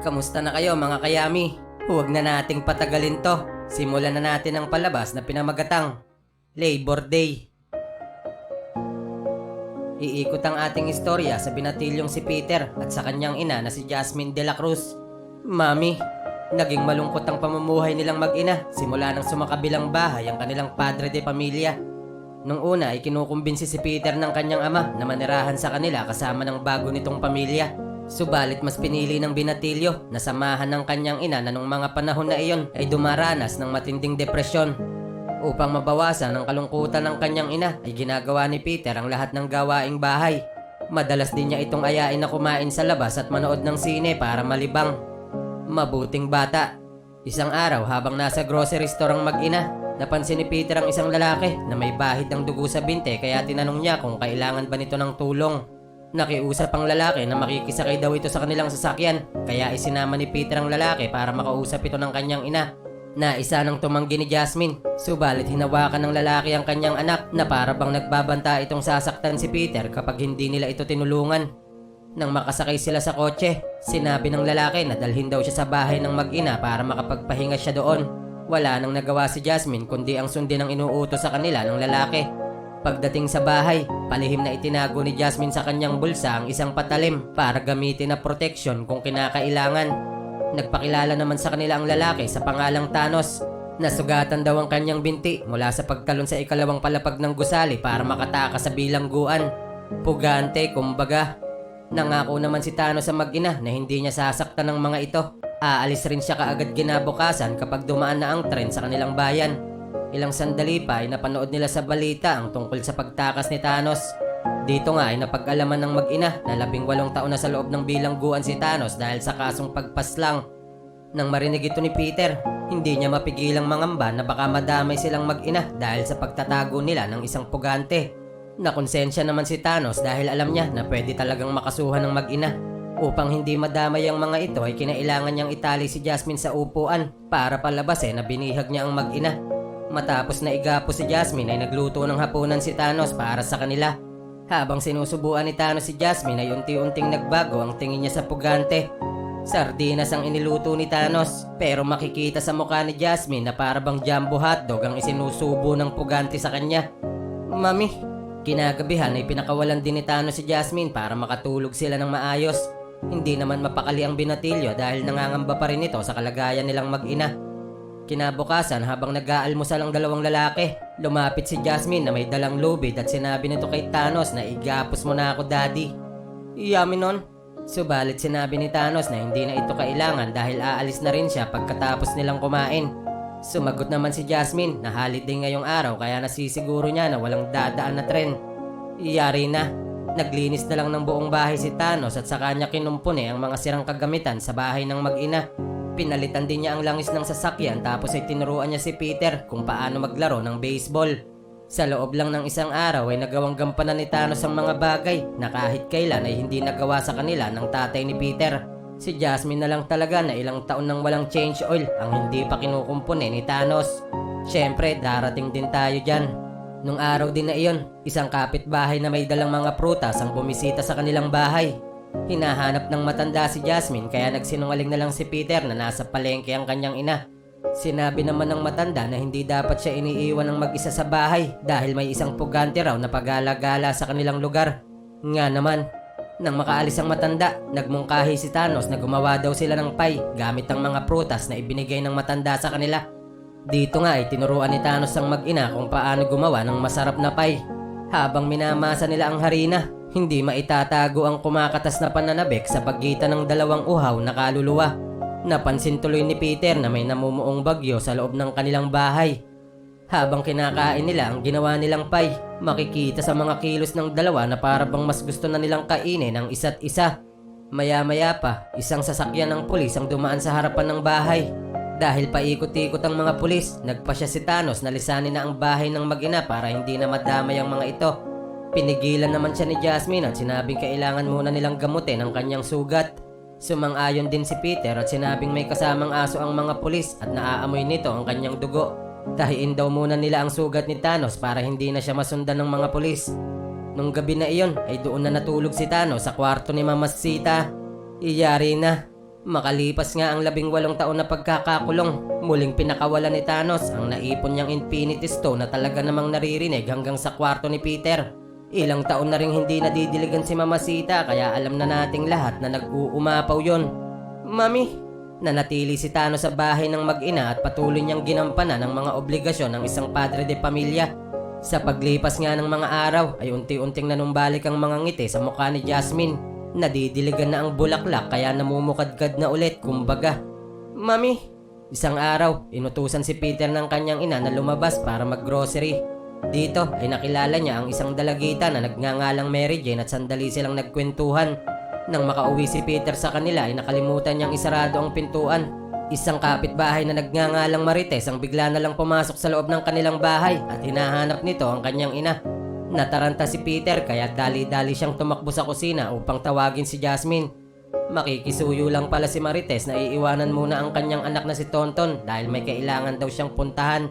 Kamusta na kayo mga kayami? Huwag na nating patagalin to. Simulan na natin ang palabas na pinamagatang Labor Day. Iikot ang ating istorya sa binatilyong si Peter at sa kanyang ina na si Jasmine de la Cruz. Mami, naging malungkot ang pamumuhay nilang mag-ina simula nang sumakabilang bahay ang kanilang padre de pamilya. Nung una ay kinukumbinsi si Peter ng kanyang ama na manirahan sa kanila kasama ng bago nitong pamilya. Subalit mas pinili ng binatilyo na samahan ng kanyang ina na nung mga panahon na iyon ay dumaranas ng matinding depresyon. Upang mabawasan ang kalungkutan ng kanyang ina ay ginagawa ni Peter ang lahat ng gawaing bahay. Madalas din niya itong ayain na kumain sa labas at manood ng sine para malibang. Mabuting bata. Isang araw habang nasa grocery store ang mag-ina, napansin ni Peter ang isang lalaki na may bahid ng dugo sa binte kaya tinanong niya kung kailangan ba nito ng tulong. Nakiusap ang lalaki na makikisakay daw ito sa kanilang sasakyan kaya isinama ni Peter ang lalaki para makausap ito ng kanyang ina. Naisa nang tumanggi ni Jasmine, subalit hinawakan ng lalaki ang kanyang anak na para bang nagbabanta itong sasaktan si Peter kapag hindi nila ito tinulungan. Nang makasakay sila sa kotse, sinabi ng lalaki na dalhin daw siya sa bahay ng mag-ina para makapagpahinga siya doon. Wala nang nagawa si Jasmine kundi ang sundin ang inuutos sa kanila ng lalaki. Pagdating sa bahay, palihim na itinago ni Jasmine sa kanyang bulsa ang isang patalim para gamitin na protection kung kinakailangan. Nagpakilala naman sa kanila ang lalaki sa pangalang Thanos. Nasugatan daw ang kanyang binti mula sa pagtalon sa ikalawang palapag ng gusali para makatakas sa bilangguan. Pugante, kumbaga. Nangako naman si Thanos sa mag-ina na hindi niya sasaktan ng mga ito. Aalis rin siya kaagad ginabukasan kapag dumaan na ang tren sa kanilang bayan. Ilang sandali pa ay napanood nila sa balita ang tungkol sa pagtakas ni Thanos. Dito nga ay napag-alaman ng mag-ina na labing walong taon na sa loob ng bilangguan si Thanos dahil sa kasong pagpaslang. Nang marinig ito ni Peter, hindi niya mapigilang mangamba na baka madamay silang mag-ina dahil sa pagtatago nila ng isang pugante. Nakonsensya naman si Thanos dahil alam niya na pwede talagang makasuhan ng mag-ina. Upang hindi madamay ang mga ito ay kinailangan niyang itali si Jasmine sa upuan para palabasin na binihag niya ang mag-ina. Matapos na igapo si Jasmine ay nagluto ng hapunan si Thanos para sa kanila. Habang sinusubuan ni Thanos si Jasmine ay unti-unting nagbago ang tingin niya sa pugante. Sardinas ang iniluto ni Thanos pero makikita sa mukha ni Jasmine na para bang jumbo hotdog ang isinusubo ng pugante sa kanya. Mami, kinagabihan ay pinakawalan din ni Thanos si Jasmine para makatulog sila ng maayos. Hindi naman mapakali ang binatilyo dahil nangangamba pa rin ito sa kalagayan nilang mag-ina. Kinabukasan habang nag-aalmusal ang dalawang lalaki, lumapit si Jasmine na may dalang lubid at sinabi nito kay Thanos na igapos mo na ako daddy. Yummy nun. Subalit sinabi ni Thanos na hindi na ito kailangan dahil aalis na rin siya pagkatapos nilang kumain. Sumagot naman si Jasmine na holiday ngayong araw kaya nasisiguro niya na walang dadaan na tren. Iyari na. Naglinis na lang ng buong bahay si Thanos at sa kanya kinumpune ang mga sirang kagamitan sa bahay ng mag-ina. Pinalitan din niya ang langis ng sasakyan tapos ay tinuruan niya si Peter kung paano maglaro ng baseball. Sa loob lang ng isang araw ay nagawang gampanan ni Thanos ang mga bagay na kahit kailan ay hindi nagawa sa kanila ng tatay ni Peter. Si Jasmine na lang talaga na ilang taon nang walang change oil ang hindi pa kinukumpune ni Thanos. Siyempre, darating din tayo dyan. Nung araw din na iyon, isang kapitbahay na may dalang mga prutas ang bumisita sa kanilang bahay. Hinahanap ng matanda si Jasmine kaya nagsinungaling na lang si Peter na nasa palengke ang kanyang ina. Sinabi naman ng matanda na hindi dapat siya iniiwan ng mag-isa sa bahay dahil may isang pugante raw na pagala-gala sa kanilang lugar. Nga naman, nang makaalis ang matanda, nagmungkahi si Thanos na gumawa daw sila ng pie gamit ang mga prutas na ibinigay ng matanda sa kanila. Dito nga ay tinuruan ni Thanos ang mag-ina kung paano gumawa ng masarap na pie. Habang minamasa nila ang harina, hindi maitatago ang kumakatas na pananabik sa pagitan ng dalawang uhaw na kaluluwa. Napansin tuloy ni Peter na may namumuong bagyo sa loob ng kanilang bahay. Habang kinakain nila ang ginawa nilang pie, makikita sa mga kilos ng dalawa na para bang mas gusto na nilang kainin ang isa't isa. Maya-maya pa, isang sasakyan ng pulis ang dumaan sa harapan ng bahay. Dahil paikot-ikot ang mga pulis, nagpa siya si Thanos na lisanin na ang bahay ng mag-ina para hindi na madamay ang mga ito. Pinigilan naman siya ni Jasmine at sinabing kailangan muna nilang gamutin ang kanyang sugat. Sumang-ayon din si Peter at sinabing may kasamang aso ang mga pulis at naaamoy nito ang kanyang dugo. Tahiin daw muna nila ang sugat ni Thanos para hindi na siya masundan ng mga pulis. Nung gabi na iyon ay doon na natulog si Thanos sa kwarto ni Mama Sita. Iyari na. Makalipas nga ang labing walong taon na pagkakakulong, muling pinakawalan ni Thanos ang naipon niyang Infinity Stone na talaga namang naririnig hanggang sa kwarto ni Peter. Ilang taon na rin hindi nadidiligan si Mamasita kaya alam na nating lahat na nag-uumapaw yon. Mami, nanatili si Thanos sa bahay ng mag-ina at patuloy niyang ginampanan ang mga obligasyon ng isang padre de pamilya. Sa paglipas nga ng mga araw ay unti-unting nanumbalik ang mga ngiti sa mukha ni Jasmine. Nadidiligan na ang bulaklak kaya namumukadkad na ulit kumbaga. Mami, isang araw inutusan si Peter ng kanyang ina na lumabas para maggrocery. Dito ay nakilala niya ang isang dalagita na nagngangalang Mary Jane at sandali silang nagkwentuhan. Nang makauwi si Peter sa kanila ay nakalimutan niyang isarado ang pintuan. Isang kapitbahay na nagngangalang Marites ang bigla na lang pumasok sa loob ng kanilang bahay at hinahanap nito ang kanyang ina. Nataranta si Peter kaya dali-dali siyang tumakbo sa kusina upang tawagin si Jasmine. Makikisuyo lang pala si Marites na iiwanan muna ang kanyang anak na si Tonton dahil may kailangan daw siyang puntahan.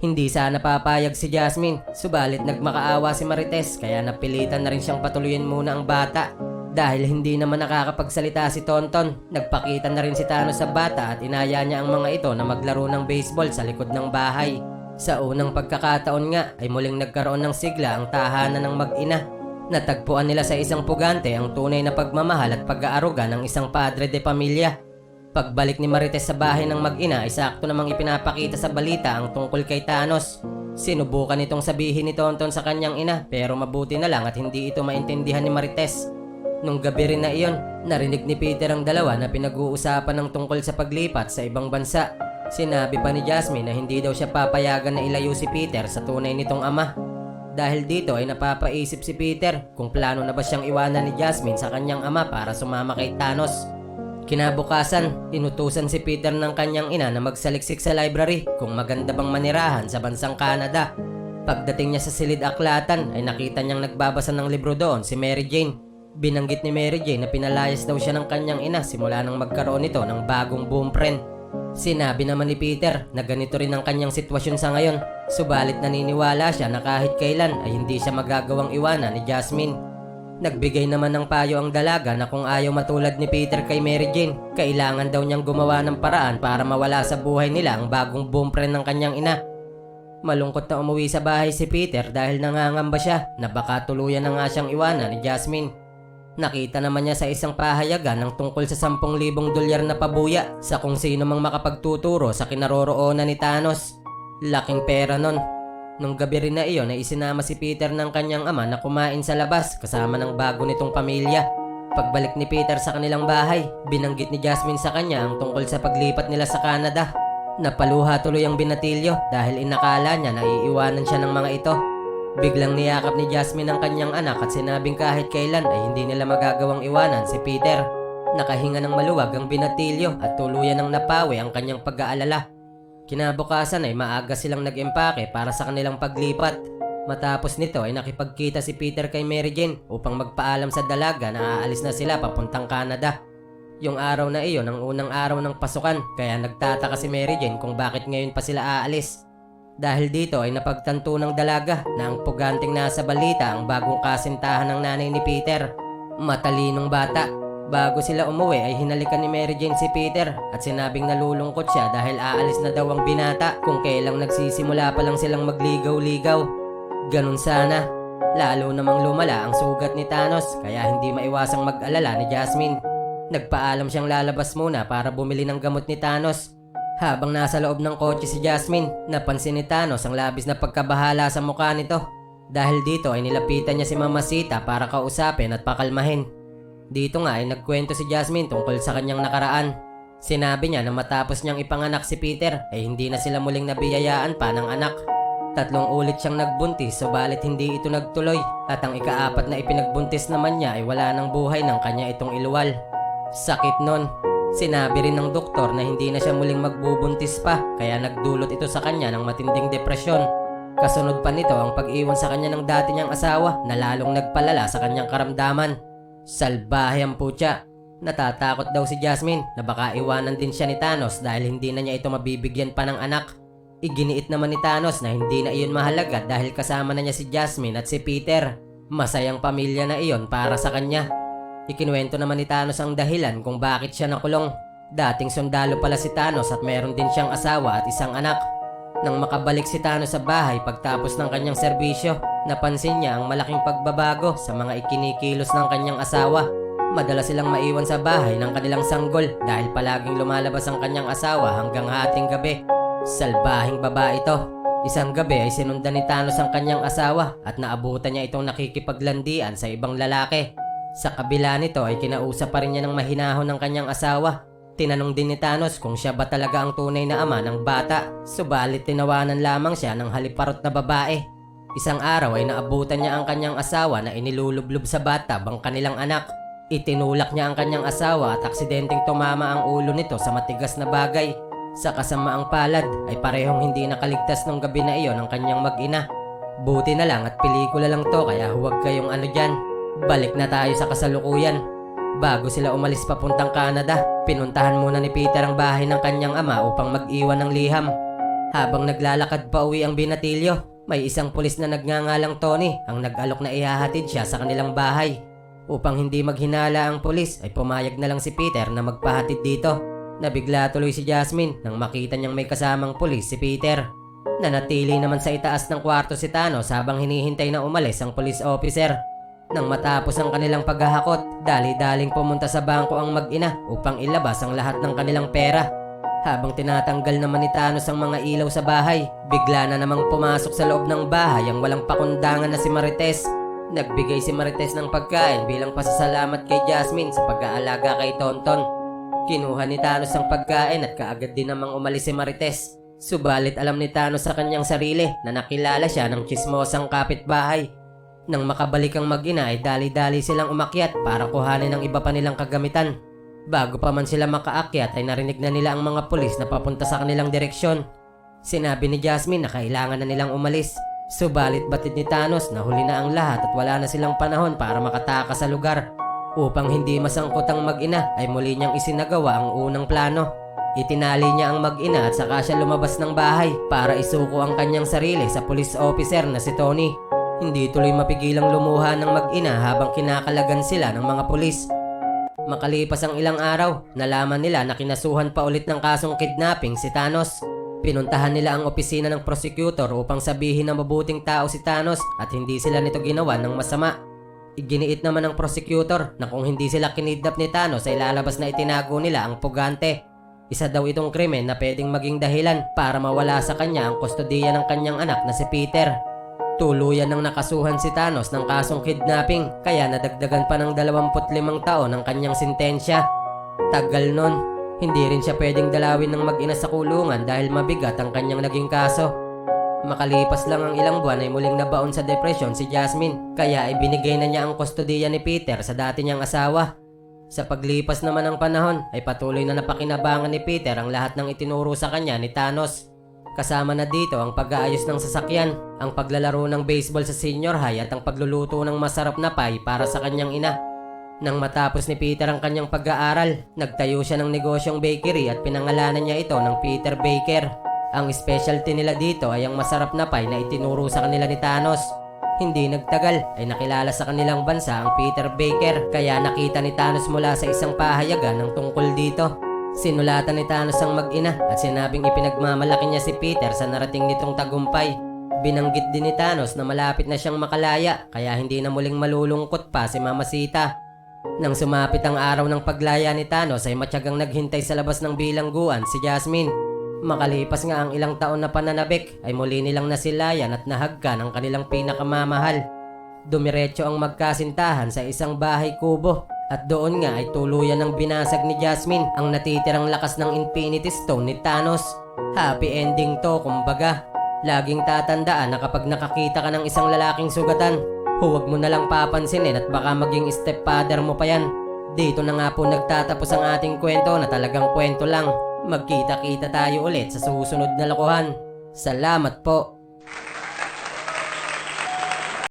Hindi sana papayag si Jasmine, subalit nagmakaawa si Marites kaya napilitan na rin siyang patuluyin muna ang bata. Dahil hindi naman nakakapagsalita si Tonton, nagpakita na rin si Thanos sa bata at inaya niya ang mga ito na maglaro ng baseball sa likod ng bahay. Sa unang pagkakataon nga ay muling nagkaroon ng sigla ang tahanan ng mag-ina. Natagpuan nila sa isang pugante ang tunay na pagmamahal at pag-aaruga ng isang padre de pamilya. Pagbalik ni Marites sa bahay ng mag-ina ay sakto namang ipinapakita sa balita ang tungkol kay Thanos. Sinubukan itong sabihin ni Tonton sa kanyang ina pero mabuti na lang at hindi ito maintindihan ni Marites. Nung gabi rin na iyon, narinig ni Peter ang dalawa na pinag-uusapan ng tungkol sa paglipat sa ibang bansa. Sinabi pa ni Jasmine na hindi daw siya papayagan na ilayo si Peter sa tunay nitong ama. Dahil dito ay napapaisip si Peter kung plano na ba siyang iwanan ni Jasmine sa kanyang ama para sumama kay Thanos. Kinabukasan, inutusan si Peter ng kanyang ina na magsaliksik sa library kung maganda bang manirahan sa bansang Canada. Pagdating niya sa silid aklatan ay nakita niyang nagbabasa ng libro doon si Mary Jane. Binanggit ni Mary Jane na pinalayas daw siya ng kanyang ina simula nang magkaroon nito ng bagong boyfriend. Sinabi naman ni Peter na ganito rin ang kanyang sitwasyon sa ngayon, subalit naniniwala siya na kahit kailan ay hindi siya magagawang iwanan ni Jasmine. Nagbigay naman ng payo ang dalaga na kung ayaw matulad ni Peter kay Mary Jane, kailangan daw niyang gumawa ng paraan para mawala sa buhay nila ang bagong boyfriend ng kanyang ina. Malungkot na umuwi sa bahay si Peter dahil nangangamba siya na baka tuluyan na nga siyang iwanan ni Jasmine. Nakita naman niya sa isang pahayagan ng tungkol sa 10,000 dolyar na pabuya sa kung sino mang makapagtuturo sa kinaroroonan ni Thanos. Laking pera nun. Nung gabi rin na iyon ay isinama si Peter ng kanyang ama na kumain sa labas kasama ng bago nitong pamilya. Pagbalik ni Peter sa kanilang bahay, binanggit ni Jasmine sa kanya ang tungkol sa paglipat nila sa Canada. Napaluha tuloy ang binatilyo dahil inakala niya na iiwanan siya ng mga ito. Biglang niyakap ni Jasmine ang kanyang anak at sinabing kahit kailan ay hindi nila magagawang iwanan si Peter. Nakahinga ng maluwag ang binatilyo at tuluyan ng napawi ang kanyang pag-aalala. Kinabukasan ay maaga silang nag-empake para sa kanilang paglipat. Matapos nito ay nakipagkita si Peter kay Mary Jane upang magpaalam sa dalaga na aalis na sila papuntang Canada. Yung araw na iyon ang unang araw ng pasukan kaya nagtataka si Mary Jane kung bakit ngayon pa sila aalis. Dahil dito ay napagtanto ng dalaga na ang puganting nasa balita ang bagong kasintahan ng nanay ni Peter. Matalinong bata Bago sila umuwi ay hinalikan ni Mary Jane si Peter at sinabing nalulungkot siya dahil aalis na daw ang binata kung kailang nagsisimula pa lang silang magligaw-ligaw. Ganun sana. Lalo namang lumala ang sugat ni Thanos kaya hindi maiwasang mag-alala ni Jasmine. Nagpaalam siyang lalabas muna para bumili ng gamot ni Thanos. Habang nasa loob ng kotse si Jasmine, napansin ni Thanos ang labis na pagkabahala sa mukha nito. Dahil dito ay nilapitan niya si Mamasita para kausapin at pakalmahin. Dito nga ay nagkwento si Jasmine tungkol sa kanyang nakaraan. Sinabi niya na matapos niyang ipanganak si Peter ay hindi na sila muling nabiyayaan pa ng anak. Tatlong ulit siyang nagbuntis subalit hindi ito nagtuloy at ang ikaapat na ipinagbuntis naman niya ay wala ng buhay ng kanya itong iluwal. Sakit nun. Sinabi rin ng doktor na hindi na siya muling magbubuntis pa kaya nagdulot ito sa kanya ng matinding depresyon. Kasunod pa nito ang pag-iwan sa kanya ng dati niyang asawa na lalong nagpalala sa kanyang karamdaman. Salbahe ang putya. Natatakot daw si Jasmine na baka iwanan din siya ni Thanos dahil hindi na niya ito mabibigyan pa ng anak. Iginiit naman ni Thanos na hindi na iyon mahalaga dahil kasama na niya si Jasmine at si Peter. Masayang pamilya na iyon para sa kanya. Ikinuwento naman ni Thanos ang dahilan kung bakit siya nakulong. Dating sundalo pala si Thanos at meron din siyang asawa at isang anak. Nang makabalik si Thanos sa bahay pagtapos ng kanyang serbisyo, napansin niya ang malaking pagbabago sa mga ikinikilos ng kanyang asawa. Madalas silang maiwan sa bahay ng kanilang sanggol dahil palaging lumalabas ang kanyang asawa hanggang hating gabi. Salbahing babae ito. Isang gabi ay sinundan ni Thanos ang kanyang asawa at naabutan niya itong nakikipaglandian sa ibang lalaki. Sa kabila nito ay kinausap pa rin niya ng mahinahon ng kanyang asawa. Tinanong din ni Thanos kung siya ba talaga ang tunay na ama ng bata. Subalit tinawanan lamang siya ng haliparot na babae. Isang araw ay naabutan niya ang kanyang asawa na inilulublob sa bata ang kanilang anak. Itinulak niya ang kanyang asawa at aksidenteng tumama ang ulo nito sa matigas na bagay. Sa kasamaang palad ay parehong hindi nakaligtas nung gabi na iyon ang kanyang mag-ina. Buti na lang at pelikula lang to kaya huwag kayong ano dyan. Balik na tayo sa kasalukuyan. Bago sila umalis papuntang Canada, pinuntahan muna ni Peter ang bahay ng kanyang ama upang mag-iwan ng liham. Habang naglalakad pa uwi ang binatilyo, may isang pulis na nagngangalang Tony ang nag-alok na ihahatid siya sa kanilang bahay. Upang hindi maghinala ang pulis ay pumayag na lang si Peter na magpahatid dito. Nabigla tuloy si Jasmine nang makita niyang may kasamang pulis si Peter. Nanatili naman sa itaas ng kwarto si Thanos habang hinihintay na umalis ang police officer. Nang matapos ang kanilang paghahakot, dali-daling pumunta sa bangko ang mag-ina upang ilabas ang lahat ng kanilang pera. Habang tinatanggal naman ni Thanos ang mga ilaw sa bahay, bigla na namang pumasok sa loob ng bahay ang walang pakundangan na si Marites. Nagbigay si Marites ng pagkain bilang pasasalamat kay Jasmine sa pag-aalaga kay Tonton. Kinuha ni Thanos ang pagkain at kaagad din namang umalis si Marites. Subalit alam ni Thanos sa kanyang sarili na nakilala siya ng chismosang kapitbahay. Nang makabalik ang mag-ina ay dali-dali silang umakyat para kuhanin ang iba pa nilang kagamitan. Bago pa man sila makaakyat ay narinig na nila ang mga pulis na papunta sa kanilang direksyon. Sinabi ni Jasmine na kailangan na nilang umalis. Subalit batid ni Thanos na huli na ang lahat at wala na silang panahon para makatakas sa lugar. Upang hindi masangkot ang mag-ina ay muli niyang isinagawa ang unang plano. Itinali niya ang mag-ina at saka siya lumabas ng bahay para isuko ang kanyang sarili sa police officer na si Tony. Hindi tuloy mapigilang lumuha ng mag-ina habang kinakalagan sila ng mga pulis. Makalipas ang ilang araw, nalaman nila na kinasuhan pa ulit ng kasong kidnapping si Thanos. Pinuntahan nila ang opisina ng prosecutor upang sabihin na mabuting tao si Thanos at hindi sila nito ginawa ng masama. Iginiit naman ng prosecutor na kung hindi sila kinidnap ni Thanos ay lalabas na itinago nila ang pugante. Isa daw itong krimen na pwedeng maging dahilan para mawala sa kanya ang kustodiya ng kanyang anak na si Peter. Tuluyan ng nakasuhan si Thanos ng kasong kidnapping kaya nadagdagan pa ng 25 taon ang kanyang sintensya. Tagal nun, hindi rin siya pwedeng dalawin ng mag-ina sa kulungan dahil mabigat ang kanyang naging kaso. Makalipas lang ang ilang buwan ay muling nabaon sa depresyon si Jasmine kaya ibinigay na niya ang kustodiya ni Peter sa dati niyang asawa. Sa paglipas naman ng panahon ay patuloy na napakinabangan ni Peter ang lahat ng itinuro sa kanya ni Thanos. Kasama na dito ang pag-aayos ng sasakyan, ang paglalaro ng baseball sa senior high at ang pagluluto ng masarap na pie para sa kanyang ina. Nang matapos ni Peter ang kanyang pag-aaral, nagtayo siya ng negosyong bakery at pinangalanan niya ito ng Peter Baker. Ang specialty nila dito ay ang masarap na pie na itinuro sa kanila ni Thanos. Hindi nagtagal ay nakilala sa kanilang bansa ang Peter Baker kaya nakita ni Thanos mula sa isang pahayagan ng tungkol dito. Sinulatan ni Thanos ang mag-ina at sinabing ipinagmamalaki niya si Peter sa narating nitong tagumpay. Binanggit din ni Thanos na malapit na siyang makalaya kaya hindi na muling malulungkot pa si Mama Sita. Nang sumapit ang araw ng paglaya ni Thanos ay matyagang naghintay sa labas ng bilangguan si Jasmine. Makalipas nga ang ilang taon na pananabik ay muli nilang nasilayan at nahagka ng kanilang pinakamamahal. Dumiretso ang magkasintahan sa isang bahay kubo at doon nga ay tuluyan ng binasag ni Jasmine ang natitirang lakas ng Infinity Stone ni Thanos. Happy ending to kumbaga. Laging tatandaan na kapag nakakita ka ng isang lalaking sugatan, huwag mo na lang papansinin at baka maging stepfather mo pa yan. Dito na nga po nagtatapos ang ating kwento na talagang kwento lang. Magkita-kita tayo ulit sa susunod na lokohan. Salamat po!